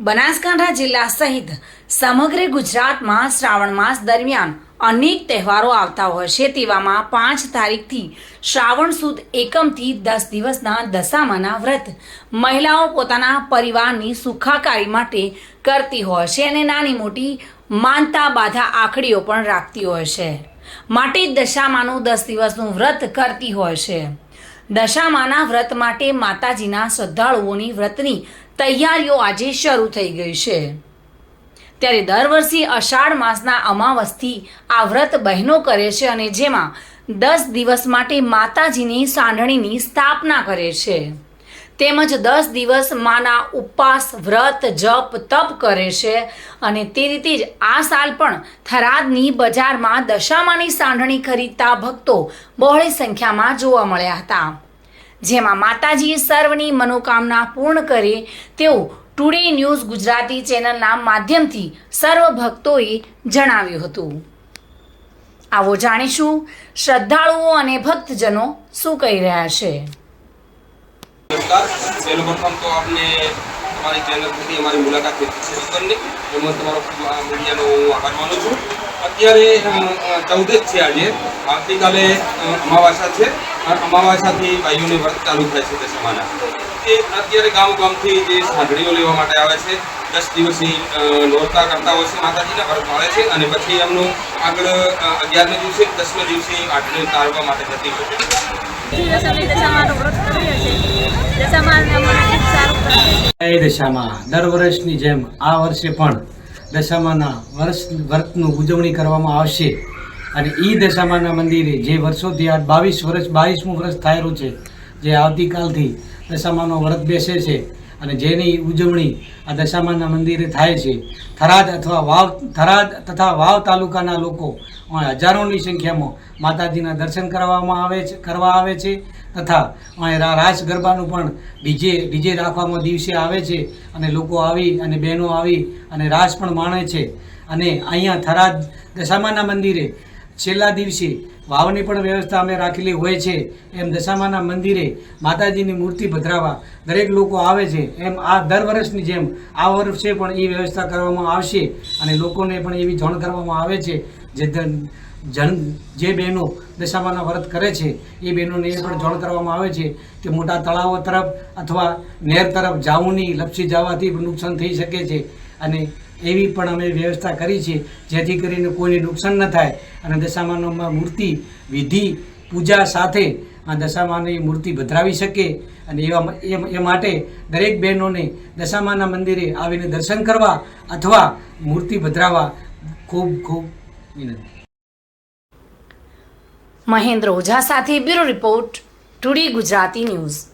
બનાસકાંઠા જિલ્લા સહિત સમગ્ર ગુજરાતમાં શ્રાવણ માસ દરમિયાન અનેક તહેવારો આવતા હોય છે. તેવામાં પાંચ તારીખથી શ્રાવણ સુદ એકમથી દસ દિવસના દશામાના વ્રત મહિલાઓ પોતાના પરિવારની સુખાકારી માટે કરતી હોય છે અને નાની મોટી માનતા બાધા આખડીઓ પણ રાખતી હોય છે. માટે દશામાનું દસ દિવસનું વ્રત કરતી હોય છે. દશામાના વ્રત માટે માતાજીના શ્રદ્ધાળુઓની વ્રતની તૈયારીઓ આજે શરૂ થઈ ગઈ છે. ત્યારે દર વર્ષે અષાઢ માસના અમાવસથી આ વ્રત બહેનો કરે છે અને જેમાં દસ દિવસ માટે માતાજીની સાંઢણીની સ્થાપના કરે છે. તેમજ દસ દિવસ માના ઉપવાસ, વ્રત, જપ, તપ કરે છે અને તે રીતે જ આ સાલ પણ થરાદની બજારમાં દશામાની સાંઢણી ખરીદતા ભક્તો બહોળી સંખ્યામાં જોવા મળ્યા હતા. જેમાં માતાજી સર્વની મનોકામના પૂર્ણ કરે તેવું ટુડે ન્યૂઝ ગુજરાતી ચેનલના માધ્યમથી સર્વ ભક્તોએ જણાવ્યું હતું. આવો જાણીશું શ્રદ્ધાળુઓ અને ભક્તજનો શું કહી રહ્યા છે. તમારી ચેનલ થકી અમારી મુલાકાત શરૂ કરીને એમાં તમારો મીડિયાનો હું આભાર માનું છું. અત્યારે ચૌદ જ છે આજે. આવતીકાલે અમાવાસા છે. અમાવાસાથી ભાઈઓને વ્રત ચાલુ થાય છે દશમાના એ અત્યારે ગામ ગામથી જે સાંભળીઓ લેવા માટે આવે છે, દસ દિવસની નોરતા કરતા હોય છે માતાજીના વ્રત પાળે છે અને પછી એમનું આગળ અગિયારમે દિવસે, દસમે દિવસે આઠને તારવા માટે જતી હોય છે. દશામાનું વ્રત કરીએ છીએ. દશામાને અમને ખૂબ સારું કરે છે એ દશામાં દર વર્ષની જેમ આ વર્ષે પણ દશામાના વર્ષ, વ્રતનું ઉજવણી કરવામાં આવશે. અને એ દશામાના મંદિરે જે વર્ષોથી આ બાવીસ વર્ષ, બાવીસમું વર્ષ થયેલું છે, જે આવતીકાલથી દશામાનો વ્રત બેસે છે અને જેની ઉજવણી આ દશામાના મંદિરે થાય છે. થરાદ અથવા વાવ, થરાદ તથા વાવ તાલુકાના લોકો હજારોની સંખ્યામાં માતાજીના દર્શન કરવામાં આવે છે, કરવા આવે છે તથા રાસ ગરબાનું પણ ડીજે ડીજે રાખવામાં દિવસે આવે છે અને લોકો આવી અને બહેનો આવી અને રાસ પણ માણે છે. અને અહીંયા થરાદ દશામાના મંદિરે છેલ્લા દિવસે વાવની પણ વ્યવસ્થા અમે રાખેલી હોય છે. એમ દશામાના મંદિરે માતાજીની મૂર્તિ પધરાવવા દરેક લોકો આવે છે. એમ આ દર વર્ષની જેમ આ વર્ષે પણ એ વ્યવસ્થા કરવામાં આવશે અને લોકોને પણ એવી જાણ કરવામાં આવે છે. જે જન જે બહેનો દશામાના વ્રત કરે છે, એ બહેનોને એ પણ જાણ કરવામાં આવે છે કે મોટા તળાવો તરફ અથવા નહેર તરફ જવું નહીં લપસી જવાથી નુકસાન થઈ શકે છે. અને એવી પણ અમે વ્યવસ્થા કરી છે, જેથી કરીને કોઈને નુકસાન ન થાય. અને દશામાનોમાં મૂર્તિ, વિધિ, પૂજા સાથે આ દશામાની મૂર્તિ ભદ્રાવી શકે અને એવા એ- માટે દરેક બહેનોને દશામાના મંદિરે આવીને દર્શન કરવા અથવા મૂર્તિ ભદ્રાવા ખૂબ ખૂબ વિનંતી. મહેન્દ્ર ઓઝા સાથે bureau report, today Gujarati news.